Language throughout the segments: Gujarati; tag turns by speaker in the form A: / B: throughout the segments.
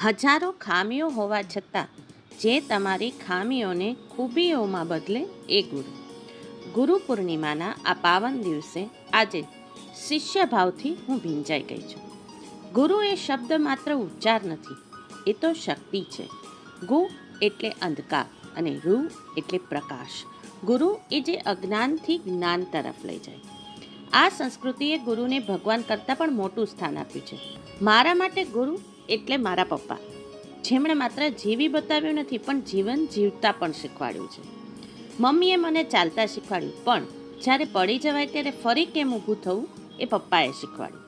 A: હજારો ખામીઓ હોવા છતાં, જે તમારી ખામીઓને ખૂબીઓમાં બદલે એ ગુરુ. ગુરુ પૂર્ણિમાના આ પાવન દિવસે આજે શિષ્ય ભાવથી હું ભીંજાઈ ગઈ છું. ગુરુ એ શબ્દ માત્ર ઉચ્ચાર નથી, એ તો શક્તિ છે. ગુ એટલે અંધકાર અને રૂ એટલે પ્રકાશ. ગુરુ એ જે અજ્ઞાનથી જ્ઞાન તરફ લઈ જાય. આ સંસ્કૃતિએ ગુરુને ભગવાન કરતાં પણ મોટું સ્થાન આપ્યું છે. મારા માટે ગુરુ એટલે મારા પપ્પા. જેમણે માત્ર જીવી બતાવ્યું નથી, પણ જીવન જીવતા પણ શીખવાડ્યું છે. મમ્મીએ મને ચાલતા શીખવાડ્યું, પણ જ્યારે પડી જવાય ત્યારે ફરી કેમ ઊભું થવું એ પપ્પાએ શીખવાડ્યું.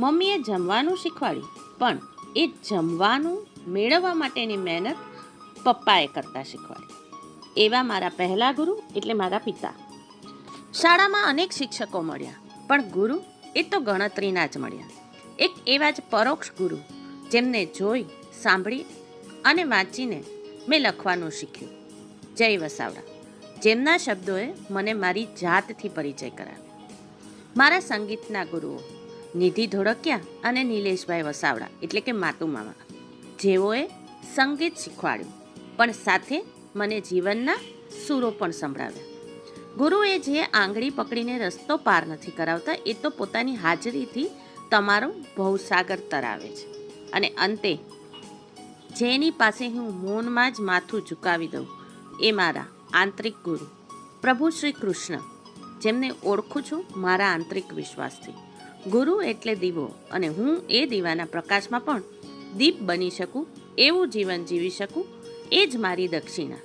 A: મમ્મીએ જમવાનું શીખવાડ્યું, પણ એ જમવાનું મેળવવા માટેની મહેનત પપ્પાએ કરતા શીખવાડી. એવા મારા પહેલા ગુરુ એટલે મારા પિતા. શાળામાં અનેક શિક્ષકો મળ્યા, પણ ગુરુ એ તો ગણતરીના જ મળ્યા. એક એવા જ પરોક્ષ ગુરુ જેમને જોઈ, સાંભળી અને વાંચીને મેં લખવાનું શીખ્યું. જય વસાવડા. જેમના શબ્દોએ મને મારી જાતથી પરિચય કરાવ્યો. મારા સંગીતના ગુરુઓ, નિધિ ધોળકિયા અને નિલેશભાઈ વસાવડા, એટલે કે માતુ મામા, જેઓએ સંગીત શીખવાડ્યું, પણ સાથે મને જીવનના સૂરો પણ સંભળાવ્યા. ગુરુએ જે આંગળી પકડીને રસ્તો પાર નથી કરાવતા, એ તો પોતાની હાજરીથી તમારો ભવસાગર તરાવે છે. અને અંતે, જેની પાસે હું મૌનમાં જ માથું ઝુકાવી દઉં, એ મારા આંતરિક ગુરુ, પ્રભુ શ્રી કૃષ્ણ, જેમને ઓળખું છું મારા આંતરિક વિશ્વાસથી. ગુરુ એટલે દીવો અને હું એ દીવાના પ્રકાશમાં પણ દીપ બની શકું, એવું જીવન જીવી શકું, એ જ મારી દક્ષિણા.